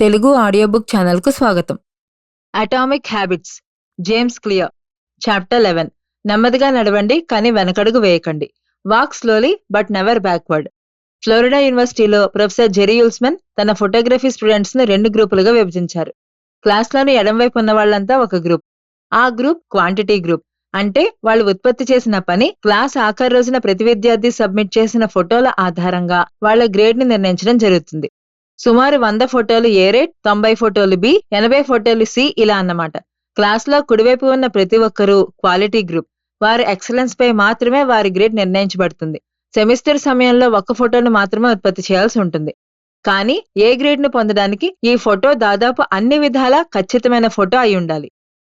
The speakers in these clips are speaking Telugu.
తెలుగు ఆడియో బుక్ ఛానల్కు స్వాగతం. Atomic habits James Clear chapter eleven. నెమ్మదిగా నడవండి కానీ వెనకడుగు వేయకండి. Walk slowly but never backward. Florida యూనివర్సిటీలో ప్రొఫెసర్ జెరీ యుల్స్మన్ తన ఫోటోగ్రఫీ స్టూడెంట్స్ను రెండు గ్రూపులుగా విభజించారు. క్లాస్లోని ఎడంవైపు ఉన్న వాళ్ళంతా ఒక గ్రూప్. ఆ గ్రూప్ క్వాంటిటీ గ్రూప్. అంటే వాళ్ళు ఉత్పత్తి చేసిన పని క్లాస్ ఆఖరి రోజున ప్రతి విద్యార్థి సబ్మిట్ చేసిన ఫోటోల ఆధారంగా వాళ్ళ గ్రేడ్ని నిర్ణయించడం జరుగుతుంది. సుమారు వంద ఫోటోలు ఏ రేట్ తొంభై ఫోటోలు బి ఎనభై ఫోటోలు సి ఇలా అన్నమాట. క్లాస్లో కుడివైపు ఉన్న ప్రతి ఒక్కరూ క్వాలిటీ గ్రూప్. వారి ఎక్సలెన్స్ పై మాత్రమే వారి గ్రేడ్ నిర్ణయించబడుతుంది. సెమిస్టర్ సమయంలో ఒక్క ఫోటోను మాత్రమే ఉత్పత్తి చేయాల్సి ఉంటుంది. కానీ ఏ గ్రేడ్ను పొందడానికి ఈ ఫోటో దాదాపు అన్ని విధాలా ఖచ్చితమైన ఫోటో అయి ఉండాలి.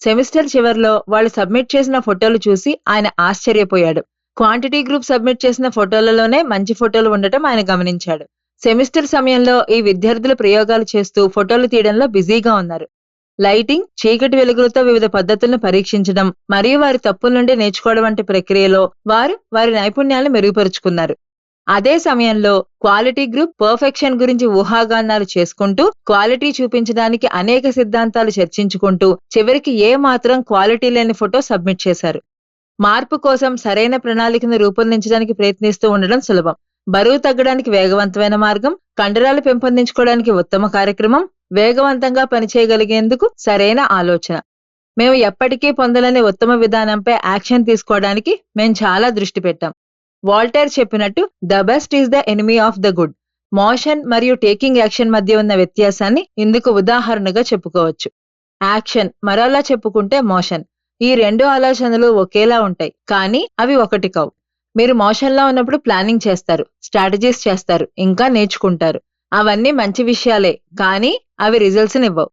సెమిస్టర్ చివర్లో వాళ్ళు సబ్మిట్ చేసిన ఫోటోలు చూసి ఆయన ఆశ్చర్యపోయాడు. క్వాంటిటీ గ్రూప్ సబ్మిట్ చేసిన ఫోటోలలోనే మంచి ఫోటోలు ఉండటం ఆయన గమనించాడు. సెమిస్టర్ సమయంలో ఈ విద్యార్థులు ప్రయోగాలు చేస్తూ ఫోటోలు తీయడంలో బిజీగా ఉన్నారు. లైటింగ్ చీకటి వెలుగులతో వివిధ పద్ధతులను పరీక్షించడం మరియు వారి తప్పుల నుండి నేర్చుకోవడం వంటి ప్రక్రియలో వారు వారి నైపుణ్యాలను మెరుగుపరుచుకున్నారు. అదే సమయంలో క్వాలిటీ గ్రూప్ పర్ఫెక్షన్ గురించి ఊహాగానాలు చేసుకుంటూ క్వాలిటీ చూపించడానికి అనేక సిద్ధాంతాలు చర్చించుకుంటూ చివరికి ఏ మాత్రం క్వాలిటీ లేని ఫోటో సబ్మిట్ చేశారు. మార్పు కోసం సరైన ప్రణాళికను రూపొందించడానికి ప్రయత్నిస్తూ ఉండడం సులభం. బరువు తగ్గడానికి వేగవంతమైన మార్గం కండరాలు పెంపొందించుకోవడానికి ఉత్తమ కార్యక్రమం వేగవంతంగా పనిచేయగలిగేందుకు సరైన ఆలోచన. మేము ఎప్పటికీ పొందలేని ఉత్తమ విధానంపై యాక్షన్ తీసుకోవడానికి మేము చాలా దృష్టి పెట్టాం. వాల్టర్ చెప్పినట్టు the best is the enemy of the good. Motion మరియు టేకింగ్ యాక్షన్ మధ్య ఉన్న వ్యత్యాసాన్ని ఇందుకు ఉదాహరణగా చెప్పుకోవచ్చు. యాక్షన్ మరోలా చెప్పుకుంటే మోషన్. ఈ రెండు ఆలోచనలు ఒకేలా ఉంటాయి కానీ అవి ఒకటి కావు. మీరు మోషన్లో ఉన్నప్పుడు ప్లానింగ్ చేస్తారు స్ట్రాటజీస్ చేస్తారు ఇంకా నేర్చుకుంటారు. అవన్నీ మంచి విషయాలే కానీ అవి రిజల్ట్స్ ఇవ్వవు.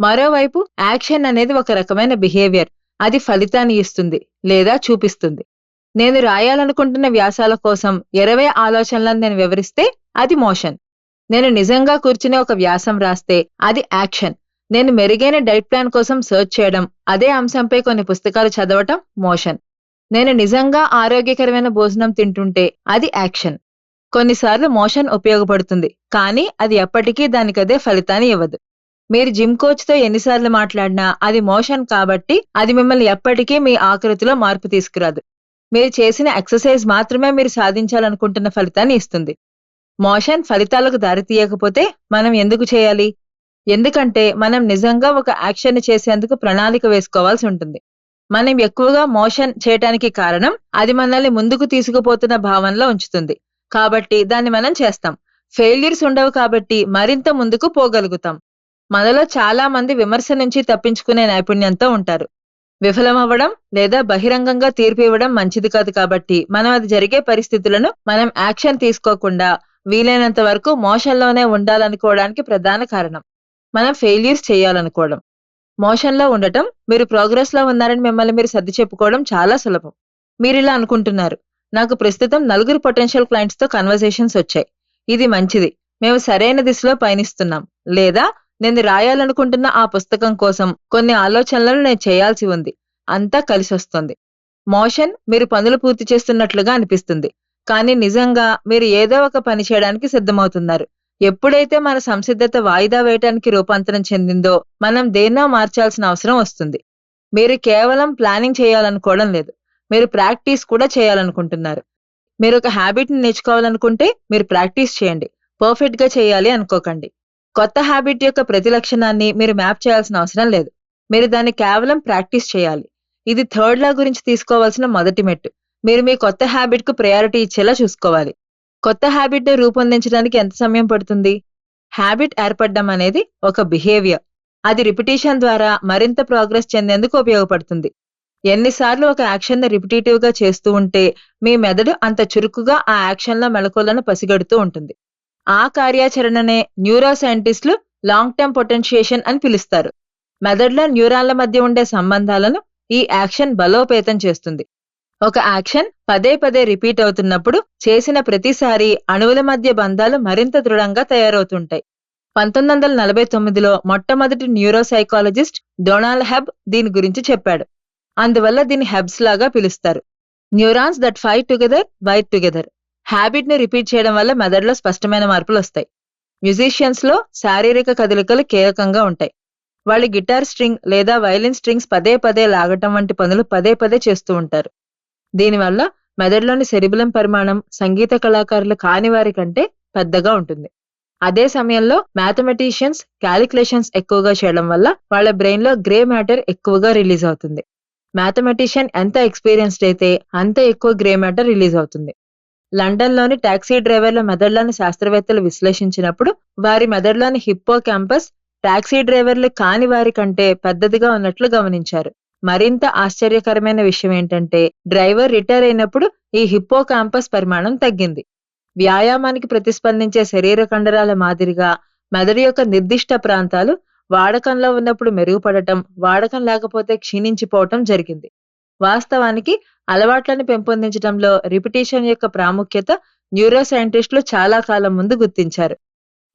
మరోవైపు యాక్షన్ అనేది ఒక రకమైన బిహేవియర్. అది ఫలితాన్ని ఇస్తుంది లేదా చూపిస్తుంది. నేను రాయాలనుకుంటున్న వ్యాసాల కోసం ఇరవై ఆలోచనలను నేను వివరిస్తే అది మోషన్. నేను నిజంగా కూర్చుని ఒక వ్యాసం రాస్తే అది యాక్షన్. నేను మెరుగైన డైట్ ప్లాన్ కోసం సెర్చ్ చేయడం అదే అంశంపై కొన్ని పుస్తకాలు చదవటం మోషన్. నేను నిజంగా ఆరోగ్యకరమైన భోజనం తింటుంటే అది యాక్షన్. కొన్నిసార్లు మోషన్ ఉపయోగపడుతుంది కానీ అది ఎప్పటికీ దానికదే ఫలితాన్ని ఇవ్వదు. మీరు జిమ్ కోచ్తో ఎన్నిసార్లు మాట్లాడినా అది మోషన్ కాబట్టి అది మిమ్మల్ని ఎప్పటికీ మీ ఆకృతిలో మార్పు తీసుకురాదు. మీరు చేసిన ఎక్సర్సైజ్ మాత్రమే మీరు సాధించాలనుకుంటున్న ఫలితాన్ని ఇస్తుంది. మోషన్ ఫలితాలకు దారితీయకపోతే మనం ఎందుకు చేయాలి? ఎందుకంటే మనం నిజంగా ఒక యాక్షన్ చేసేందుకు ప్రణాళిక వేసుకోవాల్సి ఉంటుంది. మనం ఎక్కువగా మోషన్ చేయటానికి కారణం అది మనల్ని ముందుకు తీసుకుపోతున్న భావనలో ఉంచుతుంది. కాబట్టి దాన్ని మనం చేస్తాం. ఫెయిల్యూర్స్ ఉండవు కాబట్టి మరింత ముందుకు పోగలుగుతాం. మనలో చాలా మంది విమర్శ నుంచి తప్పించుకునే నైపుణ్యంతో ఉంటారు. విఫలమవ్వడం లేదా బహిరంగంగా తీర్పు ఇవ్వడం మంచిది కాదు కాబట్టి మనం అది జరిగే పరిస్థితులను మనం యాక్షన్ తీసుకోకుండా వీలైనంత వరకు మోషన్లోనే ఉండాలనుకోవడానికి ప్రధాన కారణం. మనం ఫెయిల్యూర్స్ చేయాలనుకోవడం. మోషన్లో ఉండటం మీరు ప్రోగ్రెస్లో ఉన్నారని మిమ్మల్ని మీరు సర్ది చెప్పుకోవడం చాలా సులభం. మీరు ఇలా అనుకుంటున్నారు. నాకు ప్రస్తుతం నలుగురు పొటెన్షియల్ క్లయింట్స్తో కన్వర్సేషన్స్ వచ్చాయి. ఇది మంచిది. మేము సరైన దిశలో పయనిస్తున్నాం. లేదా నేను రాయాలనుకుంటున్న ఆ పుస్తకం కోసం కొన్ని ఆలోచనలను నేను చేయాల్సి ఉంది. అంతా కలిసి వస్తుంది మోషన్ మీరు పనులు పూర్తి చేస్తున్నట్లుగా అనిపిస్తుంది. కానీ నిజంగా మీరు ఏదో ఒక పని చేయడానికి సిద్ధమవుతున్నారు. ఎప్పుడైతే మన సంసిద్ధత వాయిదా వేయటానికి రూపాంతరం చెందిందో మనం దేన్నో మార్చాల్సిన అవసరం వస్తుంది. మీరు కేవలం ప్లానింగ్ చేయాలనుకోవడం లేదు. మీరు ప్రాక్టీస్ కూడా చేయాలనుకుంటున్నారు. మీరు ఒక హ్యాబిట్ని నేర్చుకోవాలనుకుంటే మీరు ప్రాక్టీస్ చేయండి. పర్ఫెక్ట్గా చేయాలి అనుకోకండి. కొత్త హ్యాబిట్ యొక్క ప్రతి లక్షణాన్ని మీరు మ్యాప్ చేయాల్సిన అవసరం లేదు. మీరు దాన్ని కేవలం ప్రాక్టీస్ చేయాలి. ఇది థర్డ్ లా గురించి తీసుకోవాల్సిన మొదటి మెట్టు. మీరు మీ కొత్త హ్యాబిట్కు ప్రయారిటీ ఇచ్చేలా చూసుకోవాలి. కొత్త హ్యాబిట్ని రూపొందించడానికి ఎంత సమయం పడుతుంది? హ్యాబిట్ ఏర్పడడం అనేది ఒక బిహేవియర్ అది రిపిటేషన్ ద్వారా మరింత ప్రోగ్రెస్ చెందేందుకు ఉపయోగపడుతుంది. ఎన్నిసార్లు ఒక యాక్షన్ రిపిటేటివ్గా చేస్తూ ఉంటే మీ మెదడు అంత చురుకుగా ఆ యాక్షన్లో మెలకువలను పసిగడుతూ ఉంటుంది. ఆ కార్యాచరణనే న్యూరో సైంటిస్టులు లాంగ్ టర్మ్ పొటెన్షియేషన్ అని పిలుస్తారు. మెదడులో న్యూరాన్ల మధ్య ఉండే సంబంధాలను ఈ యాక్షన్ బలోపేతం చేస్తుంది. ఒక యాక్షన్ పదే పదే రిపీట్ అవుతున్నప్పుడు చేసిన ప్రతిసారి అణువుల మధ్య బంధాలు మరింత దృఢంగా తయారవుతుంటాయి. పంతొమ్మిది వందల నలభై తొమ్మిదిలో మొట్టమొదటి న్యూరోసైకాలజిస్ట్ డొనాల్డ్ హెబ్ దీని గురించి చెప్పాడు. అందువల్ల దీన్ని హెబ్స్ లాగా పిలుస్తారు. Neurons that fire together wire together. హ్యాబిట్ని repeat చేయడం వల్ల మెదడులో స్పష్టమైన మార్పులు వస్తాయి. మ్యూజిషియన్స్లో శారీరక కదలికలు కీలకంగా ఉంటాయి. వాళ్ళు గిటార్ స్ట్రింగ్ లేదా వైలిన్ స్ట్రింగ్స్ పదే పదే లాగటం వంటి పనులు పదే పదే చేస్తూ ఉంటారు. దీనివల్ల మెదడులోని సెరిబులం పరిమాణం సంగీత కళాకారులు కాని వారి కంటే పెద్దగా ఉంటుంది. అదే సమయంలో మ్యాథమెటిషియన్స్ క్యాలిక్యులేషన్స్ ఎక్కువగా చేయడం వల్ల వాళ్ళ బ్రెయిన్లో గ్రే మ్యాటర్ ఎక్కువగా రిలీజ్ అవుతుంది. మ్యాథమెటిషియన్ ఎంత ఎక్స్పీరియన్స్డ్ అయితే అంత ఎక్కువ గ్రే మ్యాటర్ రిలీజ్ అవుతుంది. లండన్లోని టాక్సీ డ్రైవర్ల మెదడులను శాస్త్రవేత్తలు విశ్లేషించినప్పుడు వారి మెదడులోని హిప్పో క్యాంపస్ టాక్సీ డ్రైవర్లు కాని వారి కంటే పెద్దదిగా ఉన్నట్లు గమనించారు. మరింత ఆశ్చర్యకరమైన విషయం ఏంటంటే డ్రైవర్ రిటైర్ అయినప్పుడు ఈ హిప్పో క్యాంపస్ పరిమాణం తగ్గింది. వ్యాయామానికి ప్రతిస్పందించే శరీర కండరాల మాదిరిగా మెదడు యొక్క నిర్దిష్ట ప్రాంతాలు వాడకంలో ఉన్నప్పుడు మెరుగుపడటం వాడకం లేకపోతే క్షీణించిపోవటం జరిగింది. వాస్తవానికి అలవాట్లను పెంపొందించడంలో రిపిటేషన్ యొక్క ప్రాముఖ్యత న్యూరో సైంటిస్టులు చాలా కాలం ముందు గుర్తించారు.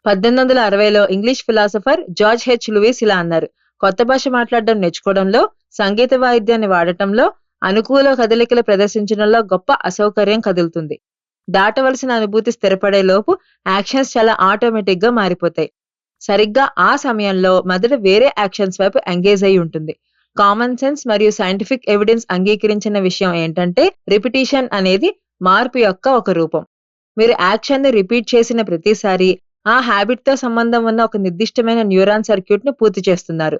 పద్దెనిమిది వందల అరవైలో English philosopher George H Lewes ఇలా అన్నారు కొత్త భాష మాట్లాడడం నేర్చుకోవడంలో సంగీత వాయిద్యాన్ని వాడటంలో అనుకూల కదలికలు ప్రదర్శించడంలో గొప్ప అసౌకర్యం కదులుతుంది. దాటవలసిన అనుభూతి స్థిరపడే లోపు యాక్షన్స్ చాలా ఆటోమేటిక్గా మారిపోతాయి. సరిగ్గా ఆ సమయంలో మెదడు వేరే యాక్షన్స్ వైపు ఎంగేజ్ అయి ఉంటుంది. కామన్ సెన్స్ మరియు సైంటిఫిక్ ఎవిడెన్స్ అంగీకరించిన విషయం ఏంటంటే రిపిటీషన్ అనేది మార్పు యొక్క ఒక రూపం. మీరు యాక్షన్ని రిపీట్ చేసిన ప్రతిసారి ఆ హ్యాబిట్తో సంబంధం ఉన్న ఒక నిర్దిష్టమైన న్యూరాన్ సర్క్యూట్ను పూర్తి చేస్తున్నారు.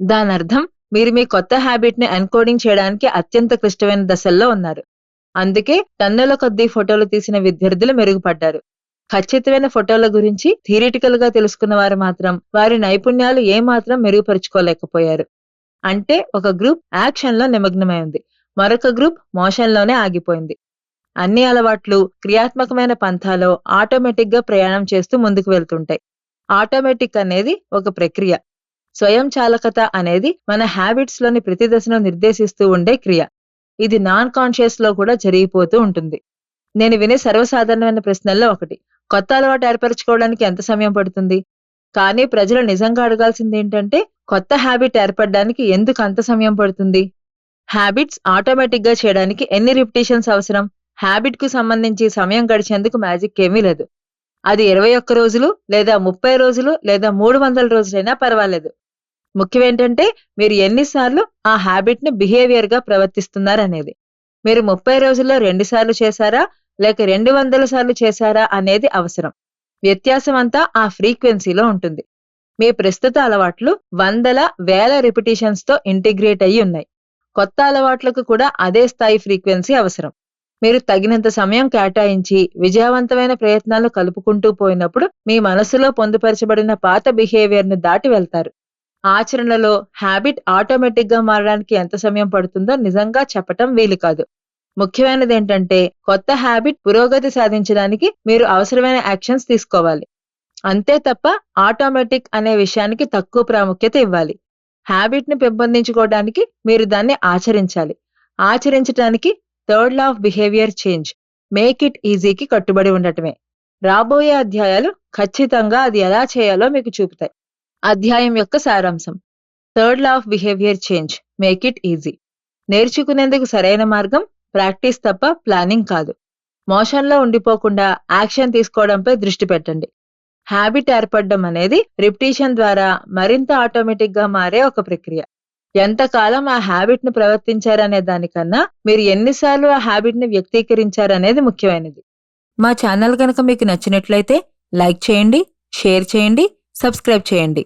దాని అర్థం మీరు మీ కొత్త హ్యాబిట్ని ఎన్కోడింగ్ చేయడానికి అత్యంత క్లిష్టమైన దశల్లో ఉన్నారు. అందుకే టన్నుల కొద్దీ ఫోటోలు తీసిన విద్యార్థులు మెరుగుపడ్డారు. ఖచ్చితమైన ఫోటోల గురించి థియరిటికల్గా తెలుసుకున్న వారు మాత్రం వారి నైపుణ్యాలు ఏమాత్రం మెరుగుపరుచుకోలేకపోయారు. అంటే ఒక గ్రూప్ యాక్షన్లో నిమగ్నమై ఉంది. మరొక గ్రూప్ మోషన్లోనే ఆగిపోయింది. అన్ని అలవాట్లు క్రియాత్మకమైన పంథాలో ఆటోమేటిక్గా ప్రయాణం చేస్తూ ముందుకు వెళ్తుంటాయి. ఆటోమేటిక్ అనేది ఒక ప్రక్రియ. స్వయం చాలకత అనేది మన హ్యాబిట్స్లోని ప్రతి దశను నిర్దేశిస్తూ ఉండే క్రియ. ఇది నాన్ కాన్షియస్లో కూడా జరిగిపోతూ ఉంటుంది. నేను వినే సర్వసాధారణమైన ప్రశ్నల్లో ఒకటి కొత్త అలవాటు ఏర్పరచుకోవడానికి ఎంత సమయం పడుతుంది? కానీ ప్రజలు నిజంగా అడగాల్సింది ఏంటంటే కొత్త హ్యాబిట్ ఏర్పడడానికి ఎందుకు అంత సమయం పడుతుంది? హ్యాబిట్స్ ఆటోమేటిక్గా చేయడానికి ఎన్ని రిపిటేషన్స్ అవసరం? హ్యాబిట్కు సంబంధించి సమయం గడిచేందుకు మ్యాజిక్ ఏమీ లేదు. అది ఇరవై ఒక్క రోజులు లేదా ముప్పై రోజులు లేదా మూడు వందల రోజులైనా పర్వాలేదు. ముఖ్యం ఏంటంటే మీరు ఎన్నిసార్లు ఆ హ్యాబిట్ బిహేవియర్గా బిహేవియర్గా ప్రవర్తిస్తున్నారనేది. మీరు ముప్పై రోజుల్లో రెండు సార్లు చేశారా? లేక రెండు వందల సార్లు చేశారా? అనేది అవసరం. వ్యత్యాసం అంతా ఆ ఫ్రీక్వెన్సీలో ఉంటుంది. మీ ప్రస్తుత అలవాట్లు వందల వేల రిపిటేషన్స్తో ఇంటిగ్రేట్ అయి ఉన్నాయి. కొత్త అలవాట్లకు కూడా అదే స్థాయి ఫ్రీక్వెన్సీ అవసరం. మీరు తగినంత సమయం కేటాయించి విజయవంతమైన ప్రయత్నాలు కలుపుకుంటూ పోయినప్పుడు మీ మనసులో పొందుపరచబడిన పాత బిహేవియర్ని దాటి వెళ్తారు. ఆచరణలో హ్యాబిట్ ఆటోమేటిక్గా మారడానికి ఎంత సమయం పడుతుందో నిజంగా చెప్పటం వీలు కాదు. ముఖ్యమైనది ఏంటంటే కొత్త హ్యాబిట్ పురోగతి సాధించడానికి మీరు అవసరమైన యాక్షన్స్ తీసుకోవాలి. అంతే తప్ప ఆటోమేటిక్ అనే విషయానికి తక్కువ ప్రాముఖ్యత ఇవ్వాలి. హ్యాబిట్ని పెంపొందించుకోవడానికి మీరు దాన్ని ఆచరించాలి. ఆచరించడానికి third law of behaviour change make it ఈజీకి కట్టుబడి ఉండటమే. రాబోయే అధ్యాయాలు ఖచ్చితంగా అది ఎలా చేయాలో మీకు చూపుతాయి. అధ్యాయం యొక్క సారాంశం. Third law of behaviour change make it easy నేర్చుకునేందుకు సరైన మార్గం ప్రాక్టీస్ తప్ప ప్లానింగ్ కాదు. మోషన్లో ఉండిపోకుండా యాక్షన్ తీసుకోవడంపై దృష్టి పెట్టండి. హ్యాబిట్ ఏర్పడడం అనేది రిపిటేషన్ ద్వారా మరింత ఆటోమేటిక్గా మారే ఒక ప్రక్రియ. ఎంతకాలం ఆ హ్యాబిట్ను ప్రవర్తించారనే దానికన్నా మీరు ఎన్నిసార్లు ఆ హ్యాబిట్ని వ్యక్తీకరించారనేది ముఖ్యమైనది. మా ఛానల్ కనుక మీకు నచ్చినట్లయితే లైక్ చేయండి షేర్ చేయండి సబ్స్క్రైబ్ చేయండి.